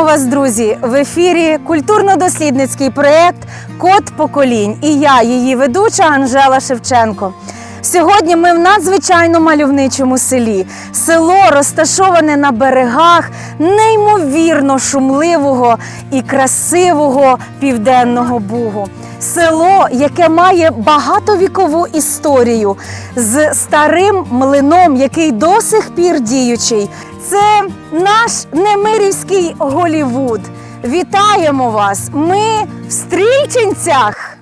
Вітаємо вас, друзі! В ефірі культурно-дослідницький проєкт Код поколінь. І я, її ведуча Анжела Шевченко. Сьогодні ми в надзвичайно мальовничому селі. Село розташоване на берегах неймовірно шумливого і красивого південного бугу. Село, яке має багатовікову історію з старим млином, який до сих пір діючий. Це наш Немирівський Голівуд. Вітаємо вас! Ми в Стрільчинцях.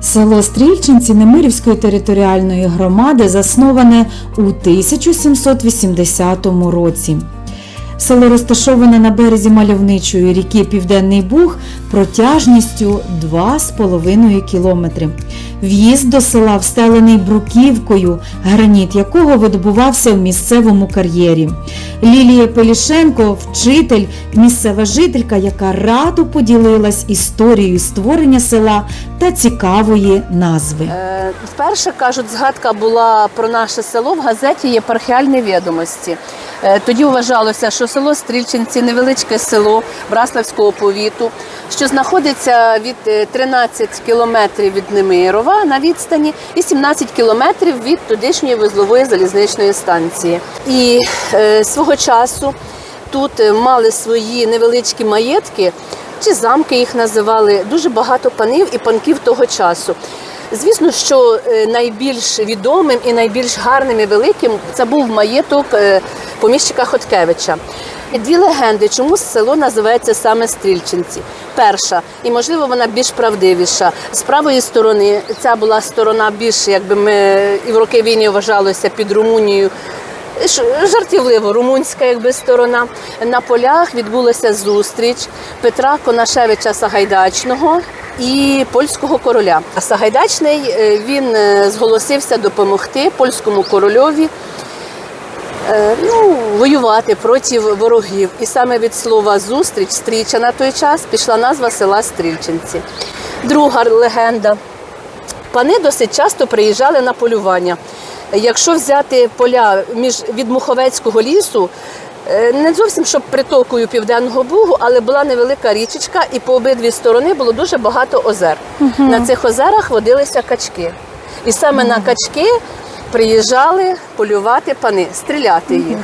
Село Стрільчинці Немирівської територіальної громади засноване у 1780 році. Село розташоване на березі мальовничої ріки Південний Буг протяжністю 2,5 кілометри. В'їзд до села встелений бруківкою, граніт якого видобувався в місцевому кар'єрі. Лілія Пелішенко, вчитель, місцева жителька, яка радо поділилась історією створення села та цікавої назви. Е, Вперше кажуть, згадка була про наше село в газеті Єпархіальні відомості. Е, Тоді вважалося, що село Стрільчинці невеличке село Браславського повіту, що знаходиться від е, 13 кілометрів від Немирова на відстані і 17 кілометрів від тодішньої вузлової залізничної станції. І е, свого часу тут е, мали свої невеличкі маєтки. Чи замки їх називали дуже багато панів і панків того часу. Звісно, що е, найбільш відомим і найбільш гарним і великим це був маєток е, поміщика Хоткевича. Дві легенди, чому село називається саме Стрільчинці. Перша, і можливо вона більш правдивіша. З правої сторони ця була сторона більш, якби ми і в роки війни вважалося під Румунією. Жартівливо, румунська якби сторона. На полях відбулася зустріч Петра Конашевича Сагайдачного і польського короля. Сагайдачний е, він е, зголосився допомогти польському корольові ну, воювати проти ворогів. І саме від слова зустріч, стріча на той час пішла назва села Стрільчинці. Друга легенда. Пани досить часто приїжджали на полювання. Якщо взяти поля між від Муховецького лісу, е, не зовсім щоб притокою Південного Бугу, але була невелика річечка, і по обидві сторони було дуже багато озер. На цих озерах водилися качки. І саме на качки приїжджали полювати пани, стріляти їх.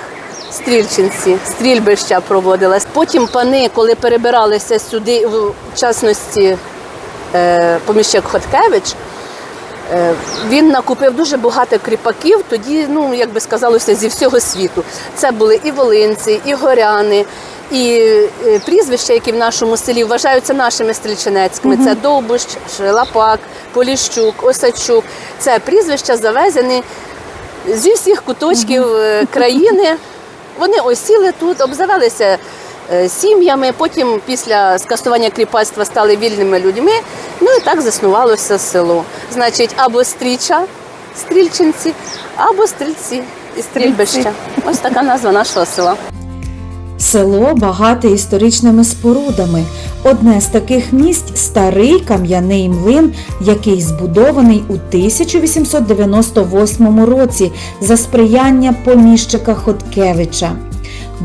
Стрільчинці, стрільбища проводилась. Потім пани, коли перебиралися сюди, в частності е, поміщик Хоткевич, Е, Він накупив дуже багато кріпаків, тоді, ну як би сказалося, зі всього світу. Це були і волинці, і горяни, і е, прізвища, які в нашому селі вважаються нашими стрільчинецькими. Це Довбущ, Лапак, Поліщук, Осачук. Це прізвища завезені зі всіх куточків е, країни. Вони осіли тут, обзавелися е, сім'ями, потім після скасування кріпацтва стали вільними людьми. Ну і так заснувалося село. Значить, або стріча, стрільчинці, або стрільці і стрільбища. Ось така назва нашого села. Село багате історичними спорудами. Одне з таких місць старий кам'яний млин, який збудований у 1898 році за сприяння поміщика Хоткевича.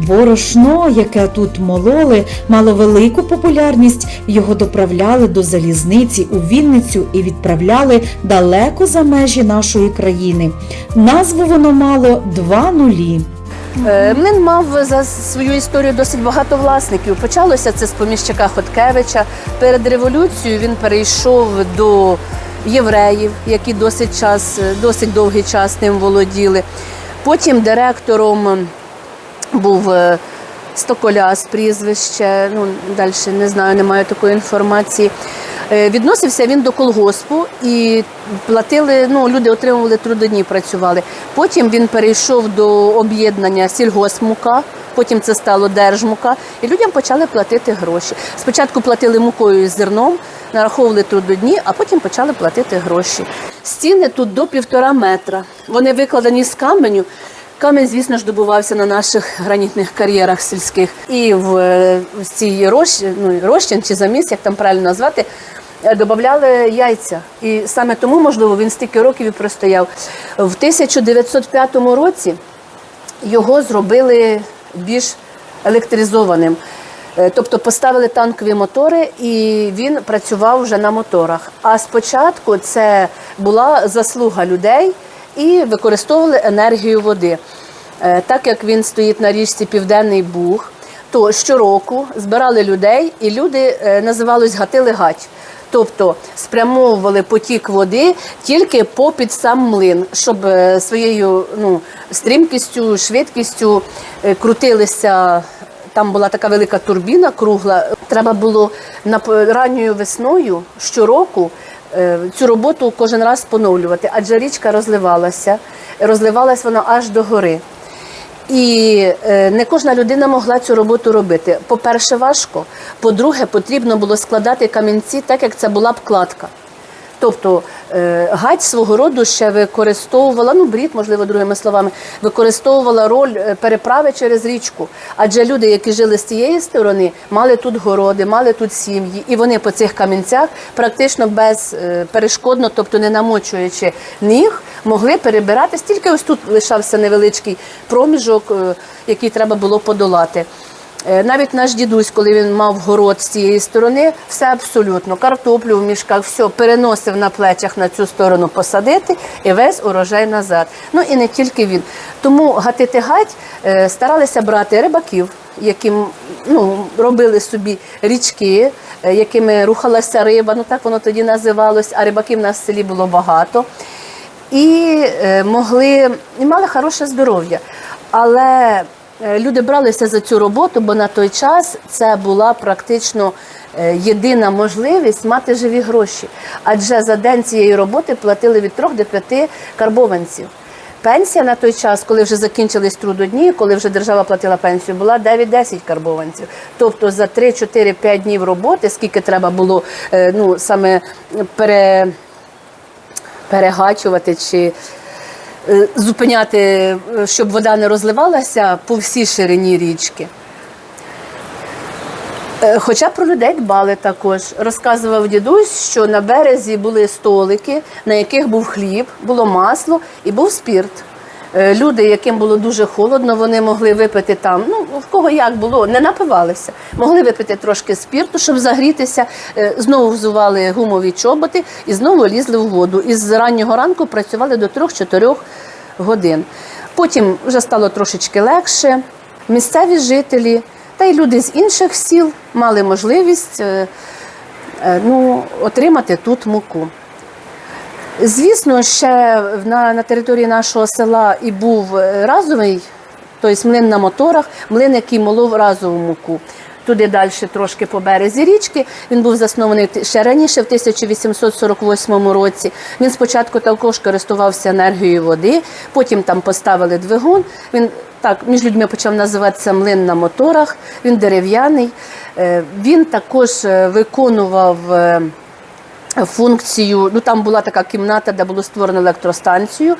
Борошно, яке тут мололи, мало велику популярність. Його доправляли до залізниці у Вінницю і відправляли далеко за межі нашої країни. Назву воно мало два нулі. Е, Млин мав за свою історію досить багато власників. Почалося це з поміщика Хоткевича. Перед революцією він перейшов до євреїв, які досить час, досить довгий час ним володіли. Потім директором був е, Стоколяс прізвище. Ну далі не знаю, не маю такої інформації. Е, Відносився він до колгоспу і платили. Ну люди отримували трудодні, працювали. Потім він перейшов до об'єднання сільгосмука. Потім це стало держмука, і людям почали платити гроші. Спочатку платили мукою і зерном, нараховували трудодні, а потім почали платити гроші. Стіни тут до півтора метра. Вони викладені з каменю. Камінь, звісно ж, добувався на наших гранітних кар'єрах сільських. І в, е, цій розчин, ну, розчин чи заміс, як там правильно назвати, е, додавали яйця. І саме тому, можливо, він стільки років і простояв. В 1905 році його зробили більш електризованим. Е, Тобто поставили танкові мотори, і він працював вже на моторах. А спочатку це була заслуга людей і використовували енергію води. Е, Так як він стоїть на річці Південний Буг, то щороку збирали людей, і люди е, називались гатили гать. Тобто спрямовували потік води тільки попід сам млин, щоб е, своєю ну, стрімкістю, швидкістю крутилися. Там була така велика турбіна кругла. Треба було ранньою весною щороку цю роботу кожен раз поновлювати, адже річка розливалася, розливалась вона аж до гори. І е, не кожна людина могла цю роботу робити. По-перше, важко. По-друге, потрібно було складати камінці так, як це була б кладка. Тобто е, гать свого роду ще використовувала, ну брід, можливо, другими словами, використовувала роль е, переправи через річку. Адже люди, які жили з цієї сторони, мали тут городи, мали тут сім'ї, і вони по цих камінцях практично безперешкодно, тобто не намочуючи ніг, могли перебиратись. Тільки ось тут лишався невеличкий проміжок, е, який треба було подолати. Е, Навіть наш дідусь, коли він мав город з цієї сторони, все абсолютно, картоплю в мішках, все переносив на плечах на цю сторону посадити і весь урожай назад. Ну і не тільки він. Тому гатити гать е, старалися брати рибаків, яким ну, робили собі річки, е, якими рухалася риба, ну так воно тоді називалось, а рибаків в нас в селі було багато і могли і мали хороше здоров'я. Але люди бралися за цю роботу, бо на той час це була практично е, єдина можливість мати живі гроші. Адже за день цієї роботи платили від 3 до 5 карбованців. Пенсія на той час, коли вже закінчились трудодні, коли вже держава платила пенсію, була 9-10 карбованців. Тобто за 3-4-5 днів роботи, скільки треба було е, ну, саме пере перегачувати чи е, зупиняти, е, щоб вода не розливалася по всій ширині річки. Е, Хоча про людей дбали також. Розказував дідусь, що на березі були столики, на яких був хліб, було масло і був спірт. Е, Люди, яким було дуже холодно, вони могли випити там. Ну в кого як було, не напивалися. Могли випити трошки спірту, щоб загрітися. Е, Знову взували гумові чоботи і знову лізли в воду. І з раннього ранку працювали до 3-4 годин. Потім вже стало трошечки легше. Місцеві жителі та й люди з інших сіл мали можливість е, е, ну, отримати тут муку. Звісно, ще на, на території нашого села і був разовий, тобто млин на моторах, млин, який молов разову муку. Туди далі трошки по березі річки. Він був заснований ще раніше, в 1848 році. Він спочатку також користувався енергією води, потім там поставили двигун. Він так між людьми почав називатися млин на моторах. Він дерев'яний. Е, Він також е, виконував. е, функцію. Ну там була така кімната, де було створено електростанцію.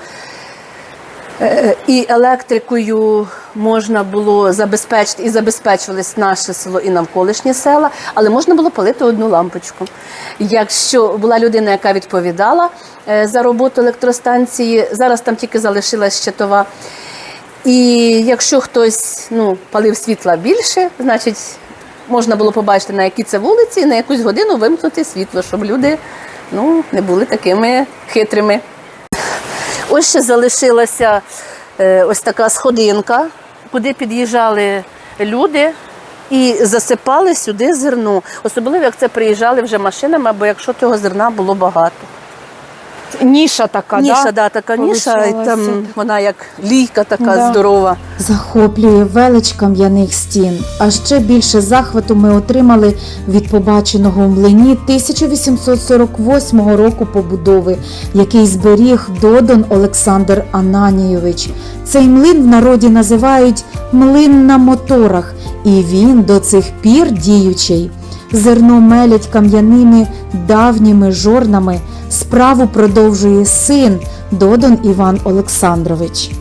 Е, І електрикою можна було забезпечити і забезпечувалось наше село і навколишні села, але можна було палити одну лампочку. Якщо була людина, яка відповідала е, за роботу електростанції, зараз там тільки залишилась щитова. І якщо хтось ну, палив світла більше, значить можна було побачити, на якій це вулиці, і на якусь годину вимкнути світло, щоб люди ну, не були такими хитрими. Ось ще залишилася е, ось така сходинка, куди під'їжджали люди і засипали сюди зерно. Особливо, як це приїжджали вже машинами, або якщо того зерна було багато. Ніша така, Ніша, да? да, така ніша, і там вона як лійка така Да. здорова. Захоплює велич кам'яних стін. А ще більше захвату ми отримали від побаченого у млині 1848 року побудови, який зберіг Додон Олександр Ананійович. Цей млин в народі називають млин на моторах, і він до цих пір діючий. Зерно мелять кам'яними давніми жорнами. Справу продовжує син Додон Іван Олександрович.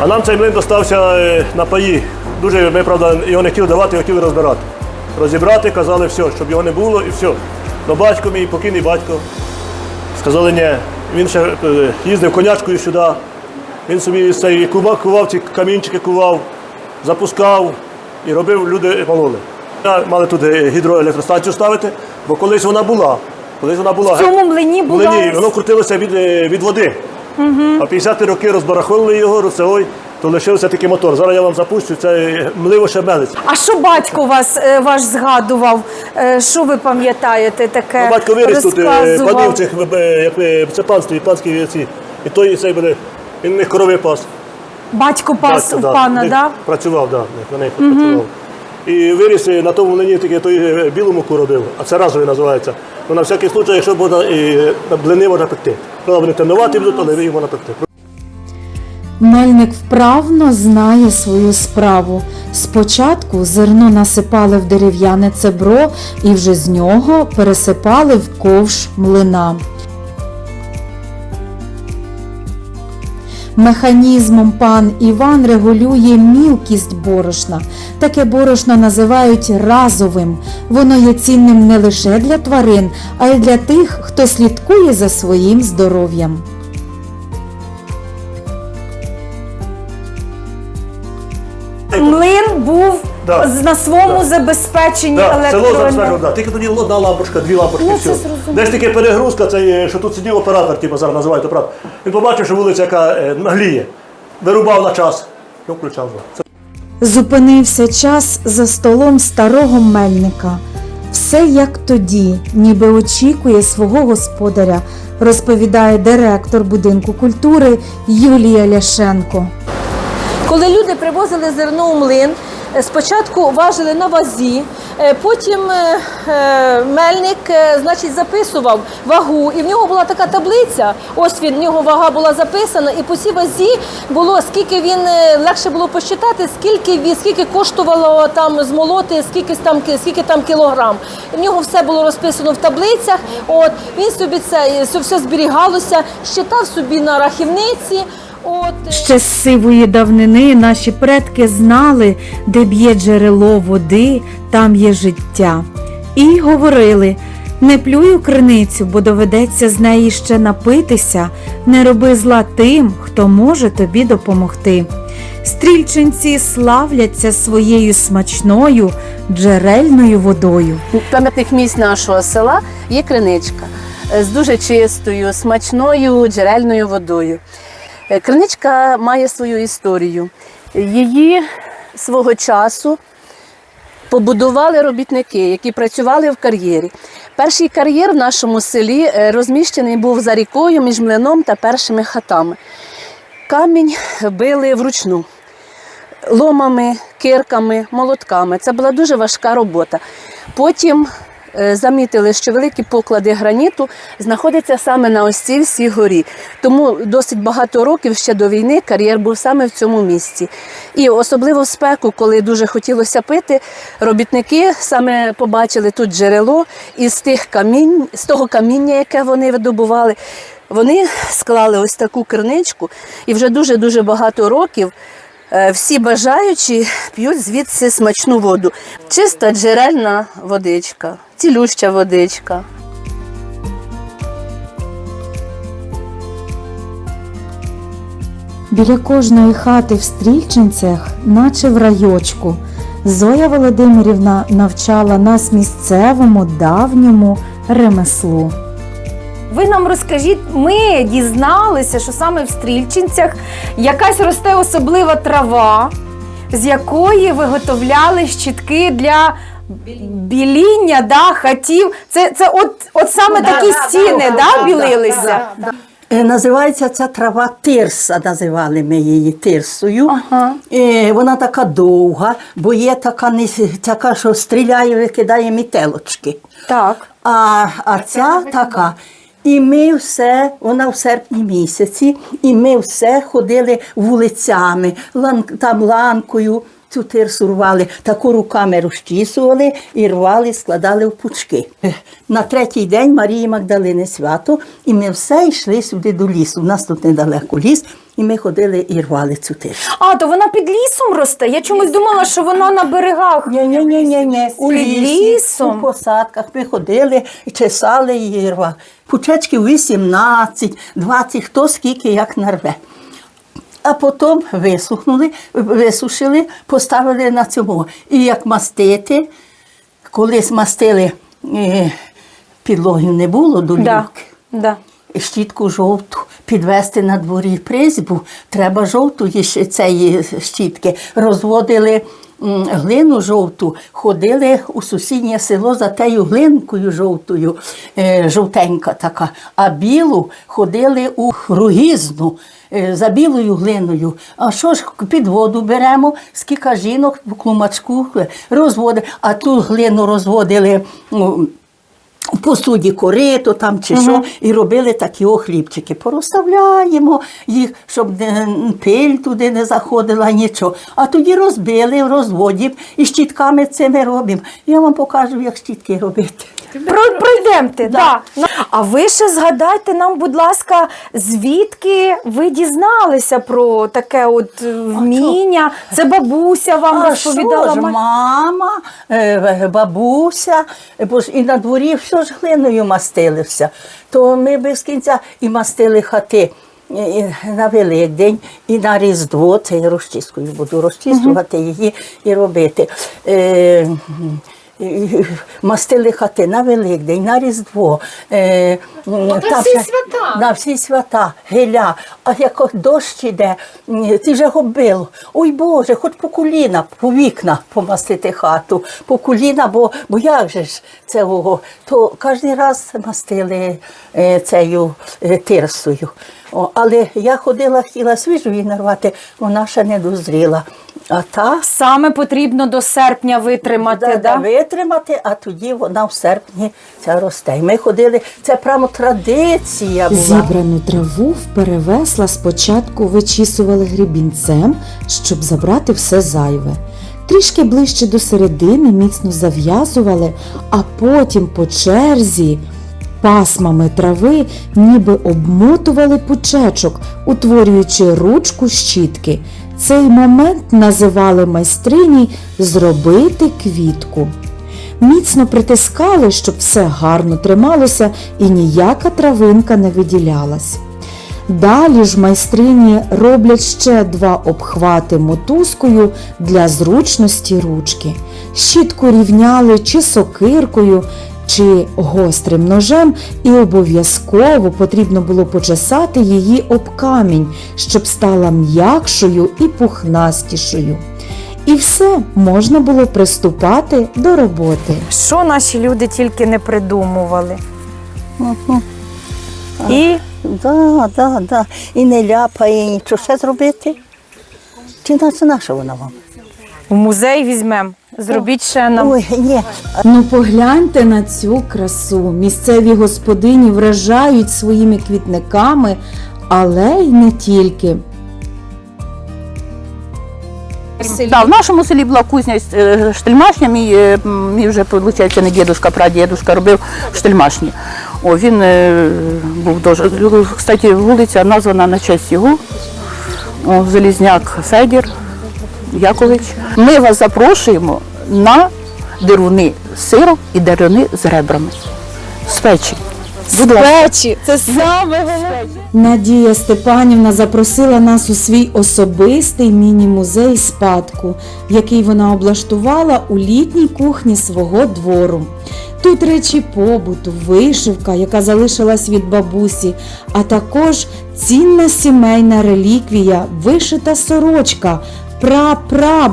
А нам цей млин достався е, на паї. Дуже ми, правда, його не хотіли давати, його хотіли розбирати. Розібрати, казали все, щоб його не було і все. Но батько мій, покійний батько, сказали, ні. Він ще е, їздив конячкою сюди. Він собі цей кував, кував ці камінчики кував, запускав і робив, люди мололи. Мали тут е, гідроелектростанцію ставити, бо колись вона була. Колись вона була. В цьому млині була- Млині, воно крутилося від, е, від води. А 50-ті роки розбараховували його, роцевой, то лишився такий мотор. Зараз я вам запущу, це е, мливо ще мелець. А що батько вас ваш згадував? Що ви пам'ятаєте таке? Ну, батько виріс тут, панів цих, як це панство, і панські ці. І той цей буде, він них корови пас. Батько пас Батько, у да, пана, них да? Працював, да, в них, на них працював. І виріс на тому млині тільки той е, білу муку робив, а це разовий називається. Ну, на всякий случай, якщо можна, і блини можна пекти. Правда, вони темнуваті будуть, але їх можна пекти. Мельник вправно знає свою справу. Спочатку зерно насипали в дерев'яне цебро і вже з нього пересипали в ковш млина. Механізмом пан Іван регулює мілкість борошна. Таке борошно називають разовим. Воно є цінним не лише для тварин, а й для тих, хто слідкує за своїм здоров'ям. На своєму Да. забезпеченні Да, село да. Тільки тоді одна лампочка, дві лампочки. Ну, все. зрозуміло. Десь таки перегрузка, це, е, що тут сидів оператор, типу, зараз називають оператор. Він побачив, що вулиця яка е, нагліє. Вирубав на час. І включав. Це Зупинився час за столом старого мельника. Все як тоді, ніби очікує свого господаря, розповідає директор будинку культури Юлія Ляшенко. Коли люди привозили зерно у млин, спочатку важили на вазі, е, потім е, е, мельник е, значить, записував вагу, і в нього була така таблиця. Ось він, в нього вага була записана, і по цій вазі було скільки він е, легше було посчитати, скільки скільки коштувало там змолоти, скільки там скільки там кілограм. В нього все було розписано в таблицях. От він собі це все зберігалося, щитав собі на рахівниці. От е, Ще з сивої давнини наші предки знали, де б'є джерело води, там є життя. І говорили: не плюй у криницю, бо доведеться з неї ще напитися, не роби зла тим, хто може тобі допомогти. Стрільчинці славляться своєю смачною джерельною водою. пам'ятних місць нашого села є криничка з дуже чистою, смачною джерельною водою. Е, Криничка має свою історію. Її свого часу побудували робітники, які працювали в кар'єрі. Перший кар'єр в нашому селі е, розміщений був за рікою між млином та першими хатами. Камінь били вручну ломами, кирками, молотками. Це була дуже важка робота. Потім замітили, що великі поклади граніту знаходяться саме на ось цій всій горі. Тому досить багато років ще до війни кар'єр був саме в цьому місці. І особливо в спеку, коли дуже хотілося пити, робітники саме побачили тут джерело і з тих камінь, з того каміння, яке вони видобували. Вони склали ось таку криничку, і вже дуже дуже багато років Е, Всі бажаючі п'ють звідси смачну воду. Чиста джерельна водичка, цілюща водичка. Біля кожної хати в Стрільчинцях, наче в райочку, Зоя Володимирівна навчала нас місцевому давньому ремеслу. Ви нам розкажіть, ми дізналися, що саме в Стрільчинцях якась росте особлива трава, з якої виготовляли щітки для біління, да, хатів. Це, це от, от саме такі стіни да, білилися. Е, Називається ця трава тирса, називали ми її тирсою. Ага. Е, Вона така довга, бо є така, не- така що стріляє, викидає мітелочки. Так. А, а ця така. І ми все, вона в серпні місяці, і ми все ходили вулицями, лан, там ланкою цю тирсу рвали, таку руками розчісували і рвали, складали в пучки. На третій день Марії Магдалини свято, і ми все йшли сюди до лісу. У нас тут недалеко ліс. І ми ходили і рвали цю тирсу. А, то вона під лісом росте. Я чомусь думала, що вона на берегах. Ні, ні, ні, ні, ні. У Під лісі, лісом? у посадках ми ходили, чесали її рва. Пучечків 18, 20, хто скільки як нарве. А потім висухнули, висушили, поставили на цьому. І як мастити, колись мастили, е, підлогів не було до Да, да. Щітку жовту підвести на дворі призьбу, треба жовтої цієї щітки. Розводили глину жовту, ходили у сусіднє село за тею глинкою жовтою, е, жовтенька така, а білу ходили у ругізну. е, За білою глиною. А що ж під воду беремо, скільки жінок в клумачку е, розводили, а ту глину розводили ну, посуді корито там чи що, і робили такі хлібчики. Порозставляємо їх, щоб пиль туди не заходила, нічого. А тоді розбили розводів і щітками цими робимо. Я вам покажу, як щітки робити. Про, пройдемте, да. А ви ще згадайте нам, будь ласка, звідки ви дізналися про таке от е, вміння? Це бабуся вам А що розповідала. ж, мама, е, бабуся, е, бо ж і на дворі все ж глиною мастилися. То ми без кінця і мастили хати. і На Великдень і на Різдво, це я розчіскою буду розчісувати її і робити. Е, Мастили хати на Великдень, на Різдво. Е, на всі свята. На всі свята, геля. А як дощ іде, ти вже губило. Ой Боже, хоч по коліна, по вікна помастити хату, по коліна, бо, бо як же ж це ого? То кожен раз мастили е, цією е, тирсою. О, але я ходила, хотіла свіжої нарвати, вона ще не дозріла. А та Саме потрібно до серпня витримати, да, да? витримати, а тоді вона в серпні ця росте. І ми ходили, це прямо традиція була. Зібрану траву в перевесла спочатку вичісували грібінцем, щоб забрати все зайве. Трішки ближче до середини міцно зав'язували, а потім по черзі пасмами трави ніби обмотували пучечок, утворюючи ручку щітки. Цей момент називали майстрині зробити квітку. Міцно притискали, щоб все гарно трималося і ніяка травинка не виділялась. Далі ж майстрині роблять ще два обхвати мотузкою для зручності ручки. Щітку рівняли чи сокиркою, чи гострим ножем, і обов'язково потрібно було почесати її об камінь, щоб стала м'якшою і пухнастішою. І все можна було приступати до роботи. Що наші люди тільки не придумували. Мгм. І Да, да, да. І не ляпає, і нічого ще зробити. Чи наша вона вам? В музей візьмемо. Зробіть ще нам. Ой, ні. Ну погляньте на цю красу. Місцеві господині вражають своїми квітниками, але й не тільки. Да, в нашому селі була кузня е, штельмашня, мій, е, мій вже, виходить, не дідусь, прадідусь робив штельмашні. О, він е, був дуже. Кстати, вулиця названа на честь його. О, Залізняк Федір Якович. Ми вас запрошуємо на деруни з сиром і деруни з ребрами. З печі. Будь ласка. Печі, це саме головне. Надія Степанівна запросила нас у свій особистий міні-музей спадку, який вона облаштувала у літній кухні свого двору. Тут речі побуту, вишивка, яка залишилась від бабусі, а також цінна сімейна реліквія, вишита сорочка пра-пра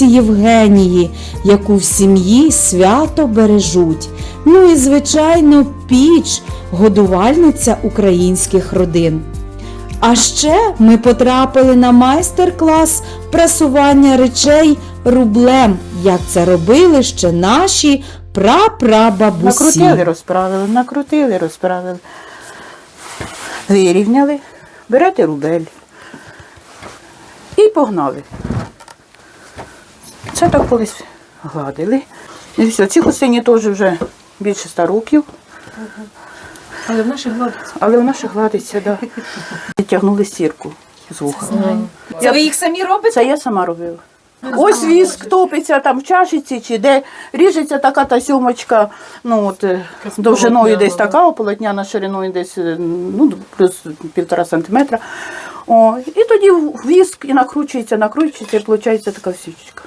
Євгенії, яку в сім'ї свято бережуть. Ну і, звичайно, піч, годувальниця українських родин. А ще ми потрапили на майстер-клас прасування речей рублем, як це робили ще наші прапрабабусі. Накрутили, розправили, накрутили, розправили. Вирівняли, берете рубель і погнали. Це так колись гладили. І все, ці хустині теж вже більше ста років. Але в наших гладиться. Але в наших гладиться, так. Да. Тягнули сірку з вуха. Це ви їх самі робите? Це я сама робила. Ось віск топиться там в чашиці чи де ріжеться така та сьомочка, ну от е, довжиною десь така, полотняна шириною десь е, ну, плюс півтора сантиметра. О, і тоді в віск і накручується, накручується, і виходить така січечка.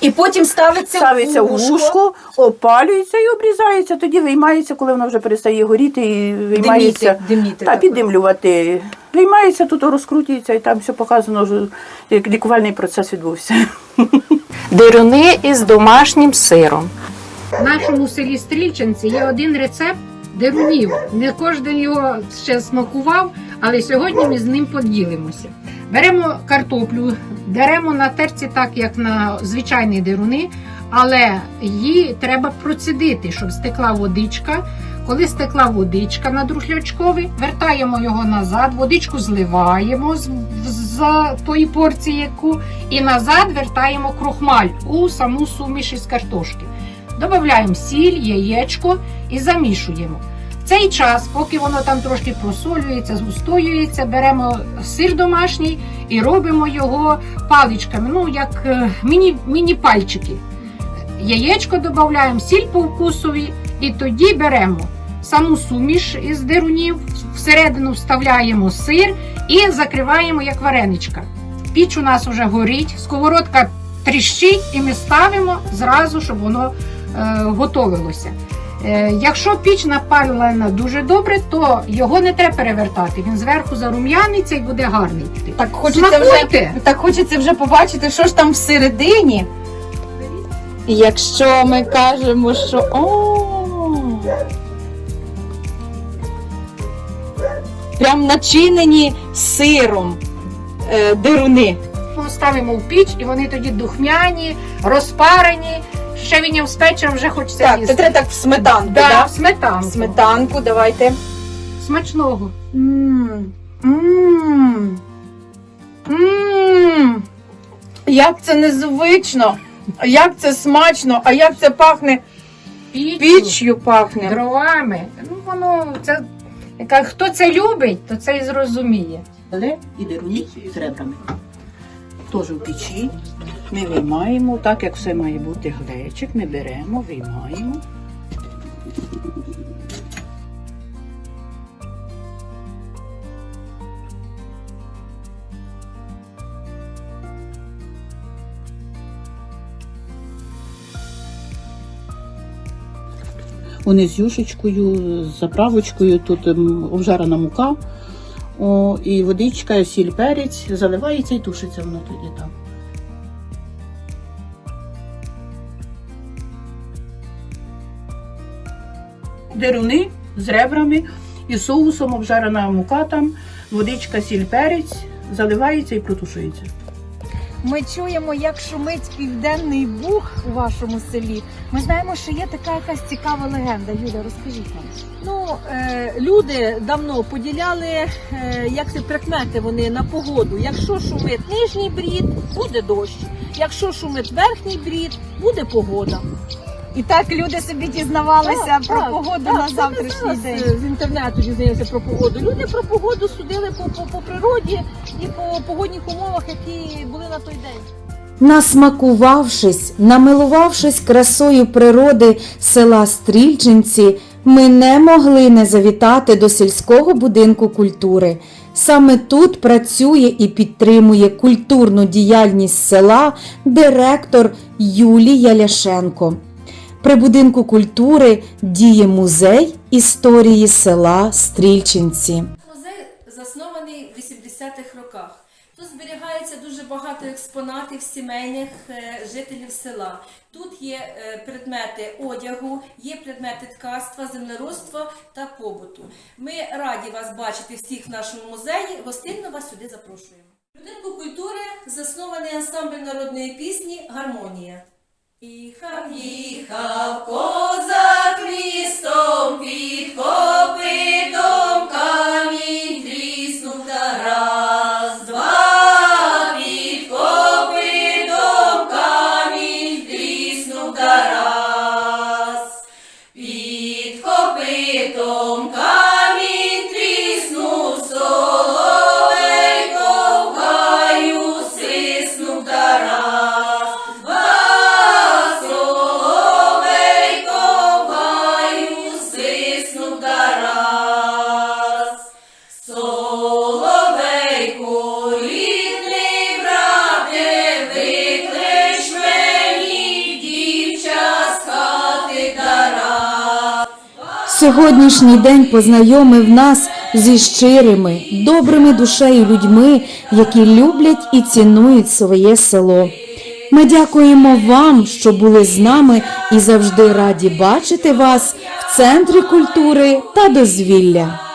І потім ставиться, Ставиться в в вушко. вушко, опалюється і обрізається, тоді виймається, коли воно вже перестає горіти і виймається. Диміти, диміти Та піддимлювати. Виймається, тут розкрутюється, і там все показано, як лікувальний процес відбувся. Дируни із домашнім сиром. В нашому селі Стрільчинці є один рецепт дерунів. Не кожен його ще смакував, але сьогодні ми з ним поділимося. Беремо картоплю, беремо на терці так, як на звичайні деруни, але її треба процідити, щоб стекла водичка. Коли стекла водичка на друшлячковий, вертаємо його назад, водичку зливаємо з тої порції, яку, і назад вертаємо крохмаль у саму суміш із картошки. Додаємо сіль, яєчко і замішуємо. Цей час, поки воно там трошки просолюється, зустоюється, беремо сир домашній і робимо його паличками, ну як е, міні, міні-пальчики. Яєчко додаємо, сіль по вкусові, і тоді беремо саму суміш із дерунів, всередину вставляємо сир і закриваємо як вареничка. Піч у нас вже горить, сковородка тріщить, і ми ставимо зразу, щоб воно е, готовилося. Е, якщо піч напалена дуже добре, то його не треба перевертати. Він зверху зарум'яниться і буде гарний. Так хочеться вже, так хочеться вже побачити, що ж там всередині. І Якщо ми кажемо, що о, прям начинені сиром е, дируни. Ставимо в піч, і вони тоді духмяні, розпарені. Ще він в спече вже хочеться Так, їсти. це треба так в сметанку, да, да? в сметанку. Сметанку давайте. Смачного. Мм. Мм. Мм. Як це незвично, як це смачно, а як це пахне Піччю, піччю пахне. дровами. Ну воно це яка хто це любить, то це і зрозуміє. Але і деруні з ребрами. Теж в печі. Ми виймаємо, так як все має бути глечик, ми беремо, виймаємо. Вони з юшечкою, з заправочкою, тут ем, обжарена мука. О, і водичка, сіль, перець, заливається і тушиться воно тоді там. Деруни з ребрами і соусом обжарена мука там, водичка, сіль, перець, заливається і протушується. Ми чуємо, як шумить південний бух у вашому селі. Ми знаємо, що є така якась цікава легенда. Юля, розкажіть нам. Ну, е, люди давно поділяли, е, як це прикмети вони на погоду. Якщо шумить нижній брід, буде дощ. Якщо шумить верхній брід, буде погода. І так люди собі дізнавалися Так, про так, погоду так, на завтрашній день. е, З інтернету дізнаємося про погоду. Люди про погоду судили по, по, по природі і по погодних умовах, які були на той день. Насмакувавшись, намилувавшись красою природи села Стрільчинці, ми не могли не завітати до сільського будинку культури. Саме тут працює і підтримує культурну діяльність села директор Юлія Ляшенко. При будинку культури діє музей історії села Стрільчинці. Музей заснований в 80-х роках. Тут зберігається дуже багато експонатів сімейних е, жителів села. Тут є е, предмети одягу, є предмети ткацтва, землеробства та побуту. Ми раді вас бачити всіх в нашому музеї. Гостинно вас сюди запрошуємо. Будинку культури заснований ансамбль народної пісні Гармонія. Їхав, їхав козак містом під копитом камінь тріснув та раз, два під копитом камінь тріснув та раз. Під копитом камінь Сьогоднішній день познайомив нас зі щирими, добрими душею людьми, які люблять і цінують своє село. Ми дякуємо вам, що були з нами і завжди раді бачити вас в центрі культури та дозвілля.